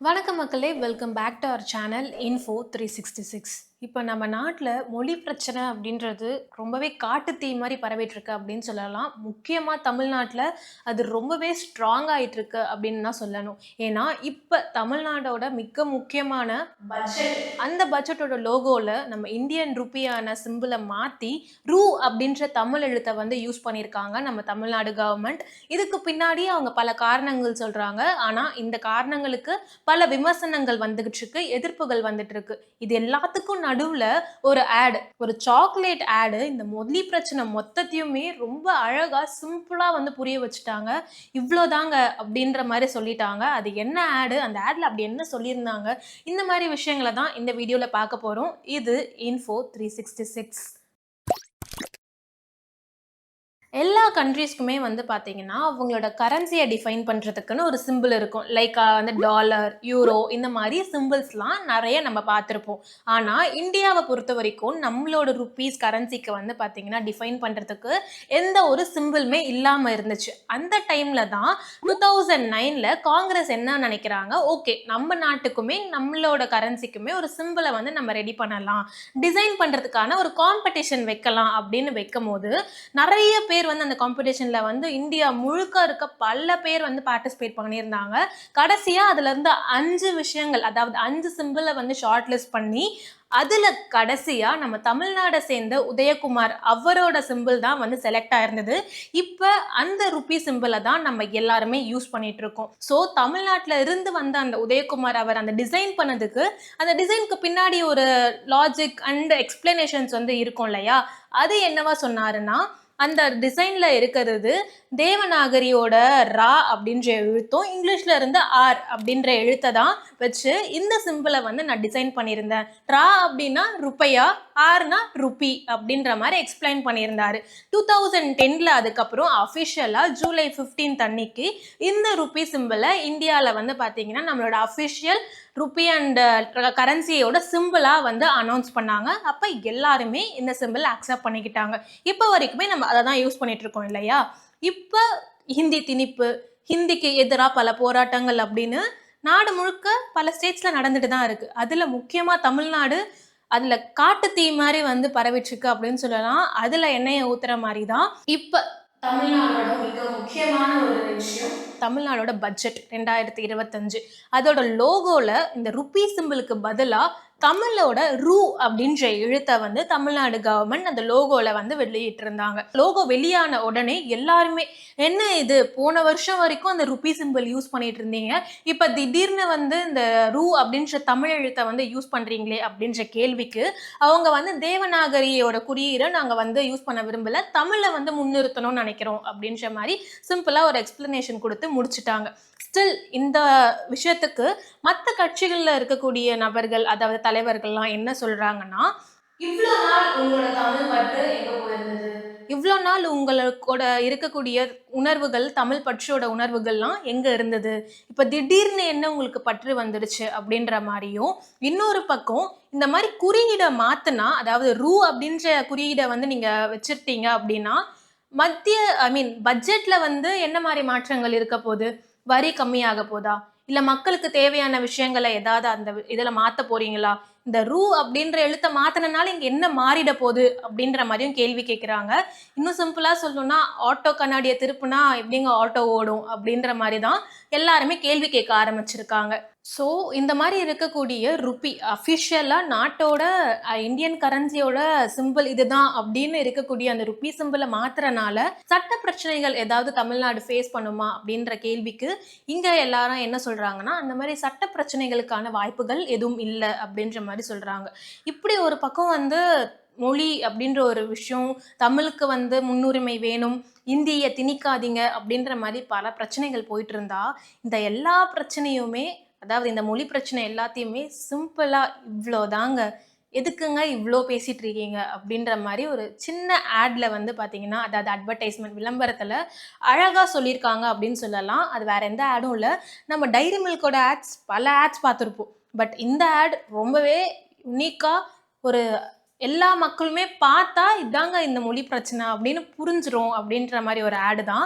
வணக்கம் மக்களே welcome back to our channel info three sixty six. இப்போ நம்ம நாட்டில் மொழி பிரச்சனை அப்படின்றது ரொம்பவே காட்டு தீ மாதிரி பரவிட்டுருக்கு அப்படின்னு சொல்லலாம். முக்கியமாக தமிழ்நாட்டில் அது ரொம்பவே ஸ்ட்ராங் ஆயிட்டு இருக்கு அப்படின்னு தான் சொல்லணும். ஏன்னா இப்போ தமிழ்நாடோட மிக முக்கியமான பட்ஜெட் அந்த பட்ஜெட்டோட லோகோவில் நம்ம இந்தியன் ருப்பியான சிம்பிளை மாற்றி ரூ அப்படின்ற தமிழ் எழுத்தை வந்து யூஸ் பண்ணியிருக்காங்க நம்ம தமிழ்நாடு கவர்மெண்ட் இதுக்கு பின்னாடி அவங்க பல காரணங்கள் சொல்கிறாங்க ஆனால் இந்த காரணங்களுக்கு பல விமர்சனங்கள் வந்துகிட்டு இருக்கு எதிர்ப்புகள் வந்துட்டு இருக்கு இது எல்லாத்துக்கும் நடுவில் ஒரு ஆடு ஒரு சாக்லேட் ஆடு இந்த முதலி பிரச்சனை மொத்தத்தையுமே ரொம்ப அழகாக சிம்பிளாக வந்து புரிய வச்சுட்டாங்க. இவ்வளோதாங்க அப்படின்ற மாதிரி சொல்லிட்டாங்க. அது என்ன ஆடு அந்த ஆடில் அப்படி என்ன சொல்லியிருந்தாங்க? இந்த மாதிரி விஷயங்களை தான் இந்த வீடியோவில் பார்க்க போகிறோம் இது இன்ஃபோ த்ரீ சிக்ஸ்டி சிக்ஸ் எல்லா கண்ட்ரீஸ்க்குமே வந்து பார்த்தீங்கன்னா அவங்களோட கரன்சியை டிஃபைன் பண்ணுறதுக்குன்னு ஒரு சிம்பிள் இருக்கும். லைக் வந்து டாலர் யூரோ இந்த மாதிரி சிம்பிள்ஸ்லாம் நிறைய நம்ம பார்த்துருப்போம். ஆனால் இந்தியாவை பொறுத்த வரைக்கும் நம்மளோட ருப்பீஸ் கரன்சிக்கு வந்து பார்த்தீங்கன்னா டிஃபைன் பண்ணுறதுக்கு எந்த ஒரு சிம்பிளுமே இல்லாமல் இருந்துச்சு. அந்த டைமில் தான் டூ தௌசண்ட் நைனில் காங்கிரஸ் என்ன நினைக்கிறாங்க? ஓகே நம்ம நாட்டுக்குமே நம்மளோட கரன்சிக்குமே ஒரு சிம்பிளை வந்து நம்ம ரெடி பண்ணலாம். டிசைன் பண்ணுறதுக்கான ஒரு காம்படிஷன் வைக்கலாம் அப்படின்னு வைக்கும் போது நிறைய பேர் பேர் வந்து அந்த காம்படிஷனில் வந்து இந்தியா முழுக்க இருக்க பல பேர் வந்து பார்ட்டிசிபேட் பண்ணியிருந்தாங்க. கடைசியாக அதுல இருந்து அஞ்சு விஷயங்கள் அதாவது அஞ்சு சிம்பிளை வந்து ஷார்ட் லிஸ்ட் பண்ணி அதில் கடைசியாக நம்ம தமிழ்நாடை சேர்ந்த உதயகுமார் அவரோட சிம்பிள் தான் வந்து செலக்ட் ஆயிருந்தது. இப்போ அந்த ருப்பி சிம்பிளை தான் நம்ம எல்லாருமே யூஸ் பண்ணிட்டு இருக்கோம். ஸோ தமிழ்நாட்டில் இருந்து வந்த அந்த உதயகுமார் அவர் அந்த டிசைன் பண்ணதுக்கு அந்த டிசைனுக்கு பின்னாடி ஒரு லாஜிக் அண்ட் எக்ஸ்பிளனேஷன்ஸ் வந்து இருக்கும் இல்லையா? அது என்னவா சொன்னாருன்னா அந்த டிசைனில் இருக்கிறது தேவநாகரியோட ரா அப்படின்ற எழுத்தும் இங்கிலீஷில் இருந்து ஆர் அப்படின்ற எழுத்தை தான் வச்சு இந்த சிம்பிளை வந்து நான் டிசைன் பண்ணியிருந்தேன். ரா அப்படின்னா ருப்பையா ஆர்னா ருப்பி அப்படின்ற மாதிரி எக்ஸ்பிளைன் பண்ணியிருந்தாரு. டூ தௌசண்ட் டென்னில் அதுக்கப்புறம் அஃபிஷியலாக ஜூலை 15th அன்னைக்கு இந்த ருப்பி சிம்பிளை இந்தியாவில் வந்து பார்த்தீங்கன்னா நம்மளோட அஃபிஷியல் ருப்பி அண்ட் கரன்சியோட சிம்பிளாக வந்து அனௌன்ஸ் பண்ணாங்க. அப்போ எல்லாருமே இந்த சிம்பிள் அக்செப்ட் பண்ணிக்கிட்டாங்க. இப்போ வரைக்குமே நம்ம அதை தான் யூஸ் பண்ணிட்டு இருக்கோம் இல்லையா? இப்போ ஹிந்தி திணிப்பு ஹிந்திக்கு எதிராக பல போராட்டங்கள் அப்படின்னு நாடு முழுக்க பல ஸ்டேட்ஸில் நடந்துட்டு தான் இருக்குது அதில் முக்கியமாக தமிழ்நாடு அதில் காட்டு தீ மாதிரி வந்து பரவிட்டுருக்கு அப்படின்னு சொல்லலாம். அதில் எண்ணெயை ஊத்துற மாதிரி தான். இப்போ தமிழ்நாடோட மிக முக்கியமான ஒரு விஷயம். தமிழ்நாடோட பட்ஜெட் ரெண்டாயிரத்தி இருபத்தஞ்சு. அதோட லோகோவில் இந்த ருப்பி சிம்பிளுக்கு பதிலாக தமிழோட ரூ அப்படின்ற எழுத்தை வந்து தமிழ்நாடு கவர்மெண்ட் அந்த லோகோவில் வந்து வெளியிட்டிருந்தாங்க. லோகோ வெளியான உடனே எல்லாருமே என்ன இது? போன வருஷம் வரைக்கும் அந்த ருபி சிம்பிள் யூஸ் பண்ணிட்டு இருந்தீங்க. இப்போ திடீர்னு வந்து இந்த ரூ அப்படின்ற தமிழ் எழுத்தை வந்து யூஸ் பண்ணுறீங்களே அப்படின்ற கேள்விக்கு அவங்க வந்து தேவநாகரியோட குறியீரை நாங்கள் வந்து யூஸ் பண்ண விரும்பல. தமிழை வந்து முன்னிறுத்தணும்னு நினைக்கிறோம் அப்படின்ற மாதிரி சிம்பிளாக ஒரு எக்ஸ்பிளனேஷன் கொடுத்து முடிச்சுட்டாங்க. ஸ்டில் இந்த விஷயத்துக்கு மற்ற கட்சிகளில் இருக்கக்கூடிய நபர்கள் அதாவது தலைவர்கள்லாம் என்ன சொல்றாங்கன்னா இவ்வளோ நாள் உங்களோட தமிழ் பற்று எங்க போயிருந்தது? இவ்வளோ நாள் உங்களோட இருக்கக்கூடிய உணர்வுகள் தமிழ் பற்றோட உணர்வுகள்லாம் எங்க இருந்தது? இப்போ திடீர்னு என்ன உங்களுக்கு பற்று வந்துடுச்சு அப்படின்ற மாதிரியும் இன்னொரு பக்கம் இந்த மாதிரி குறியீடை மாத்துனா அதாவது ரூ அப்படின்ற குறியீடை வந்து நீங்க வச்சிருட்டீங்க அப்படின்னா மத்திய ஐ மீன் பட்ஜெட்ல வந்து என்ன மாதிரி மாற்றங்கள் இருக்க போகுது? வரி கம்மியாக போதா? இல்லை மக்களுக்கு தேவையான விஷயங்களை ஏதாவது அந்த இதில் மாற்ற போறீங்களா? இந்த ரூ அப்படின்ற எழுத்தை மாத்தினால இங்கே என்ன மாறிட போகுது அப்படின்ற மாதிரியும் கேள்வி கேட்குறாங்க இன்னும் சிம்பிளாக சொல்லணும்னா ஆட்டோ கண்ணாடியை திருப்புனா எப்படிங்க ஆட்டோ ஓடும் அப்படின்ற மாதிரி தான் எல்லாருமே கேள்வி கேட்க ஆரம்பிச்சிருக்காங்க. ஸோ இந்த மாதிரி இருக்கக்கூடிய ருப்பி அஃபிஷியலாக நாட்டோட இந்தியன் கரன்சியோட சிம்பிள் இதுதான் அப்படின்னு இருக்கக்கூடிய அந்த ருப்பி சிம்பிளை மாத்துறனால சட்ட பிரச்சனைகள் ஏதாவது தமிழ்நாடு ஃபேஸ் பண்ணுமா அப்படின்ற கேள்விக்கு இங்கே எல்லாரும் என்ன சொல்கிறாங்கன்னா அந்த மாதிரி சட்ட பிரச்சனைகளுக்கான வாய்ப்புகள் எதுவும் இல்லை அப்படின்ற மாதிரி சொல்கிறாங்க இப்படி ஒரு பக்கம் வந்து மொழி அப்படின்ற ஒரு விஷயம் தமிழுக்கு வந்து முன்னுரிமை வேணும் இந்தியை திணிக்காதீங்க அப்படின்ற மாதிரி பல பிரச்சனைகள் போயிட்டு இருந்தா இந்த எல்லா பிரச்சனையுமே அதாவது இந்த மொழி பிரச்சனை எல்லாத்தையுமே சிம்பிளாக இவ்வளோதாங்க. எதுக்குங்க இவ்வளோ பேசிகிட்டு இருக்கீங்க? அப்படின்ற மாதிரி ஒரு சின்ன ஆடில் வந்து பார்த்தீங்கன்னா அதாவது அட்வர்டைஸ்மெண்ட் விளம்பரத்தில் அழகாக சொல்லியிருக்காங்க அப்படின்னு சொல்லலாம். அது வேற எந்த ஆடும் இல்லை. நம்ம டைரி மில்கோட ஆட்ஸ் பல ஆட்ஸ் பார்த்துருப்போம். பட் இந்த ஆட் ரொம்பவே யுனிக்காக ஒரு எல்லா மக்களுமே பார்த்தா இதாங்க இந்த மொழி பிரச்சனை அப்படின்னு புரிஞ்சிரும் அப்படின்ற மாதிரி ஒரு ஆடு தான்.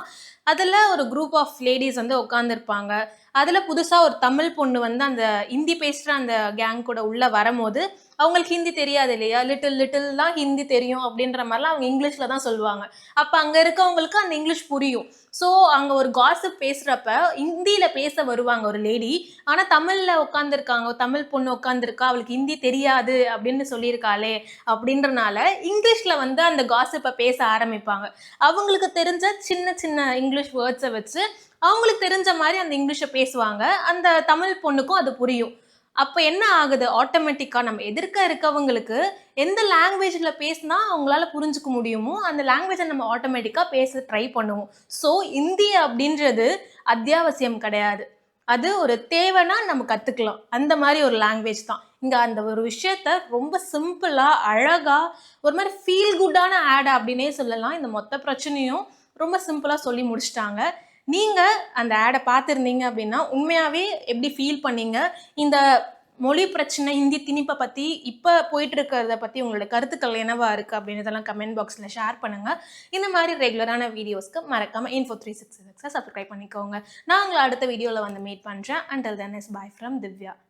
அதில் ஒரு குரூப் ஆஃப் லேடிஸ் வந்து உட்காந்துருப்பாங்க அதில் புதுசாக ஒரு தமிழ் பொண்ணு வந்து அந்த ஹிந்தி பேசுகிற அந்த கேங் கூட உள்ளே வரும்போது அவங்களுக்கு ஹிந்தி தெரியாது இல்லையா? லிட்டில் லிட்டில் தான் ஹிந்தி தெரியும் அப்படின்ற மாதிரிலாம் அவங்க இங்கிலீஷில் தான் சொல்லுவாங்க. அப்போ அங்கே இருக்கவங்களுக்கு அந்த இங்கிலீஷ் புரியும். ஸோ அங்கே ஒரு காசிப் பேசுகிறப்ப ஹிந்தியில் பேச வருவாங்க ஒரு லேடி ஆனால் தமிழில் உட்காந்துருக்காங்க தமிழ் பொண்ணு உட்காந்துருக்கா அவளுக்கு ஹிந்தி தெரியாது அப்படின்னு சொல்லியிருக்காளே அப்படின்றனால இங்கிலீஷில் வந்து அந்த காசிப்பை பேச ஆரம்பிப்பாங்க. அவங்களுக்கு தெரிஞ்ச சின்ன சின்ன இங்கிலீஷ் வேர்ட்ஸை வச்சு அவங்களுக்கு தெரிஞ்ச மாதிரி அந்த இங்கிலீஷை பேசுவாங்க. அந்த தமிழ் பொண்ணுக்கும் அது புரியும். அப்போ என்ன ஆகுது? ஆட்டோமேட்டிக்காக நம்ம எதிர்க்க இருக்கவங்களுக்கு எந்த லாங்குவேஜில் பேசினா அவங்களால புரிஞ்சுக்க முடியுமோ அந்த லாங்குவேஜை நம்ம ஆட்டோமேட்டிக்காக பேச ட்ரை பண்ணுவோம். ஸோ இந்தி அப்படின்றது அத்தியாவசியம் கிடையாது. அது ஒரு தேவைன்னா நம்ம கற்றுக்கலாம் அந்த மாதிரி ஒரு லாங்குவேஜ் தான். இங்கே அந்த ஒரு விஷயத்த ரொம்ப சிம்பிளாக அழகாக ஒரு மாதிரி ஃபீல் குட்டான ஆட் அப்படின்னே சொல்லலாம். இந்த மொத்த பிரச்சனையும் ரொம்ப சிம்பிளாக சொல்லி முடிச்சிட்டாங்க. நீங்கள் அந்த ஆடை பார்த்துருந்தீங்க அப்படின்னா உண்மையாகவே எப்படி ஃபீல் பண்ணீங்க? இந்த மொழி பிரச்சனை ஹிந்தி திணிப்பை பற்றி இப்போ போயிட்டு இருக்கிறத பற்றி உங்களோட கருத்துக்கள் என்னவா இருக்குது அப்படின்றதெல்லாம் கமெண்ட் பாக்ஸில் ஷேர் பண்ணுங்கள் இந்த மாதிரி ரெகுலரான வீடியோஸ்க்கு மறக்காமல் இன்ஃபோ த்ரீ சிக்ஸ் சிக்ஸை சப்ஸ்கிரைப் பண்ணிக்கோங்க. நான் உங்களை அடுத்த வீடியோவில் வந்து மீட் பண்ணுறேன் until then is bye from Divya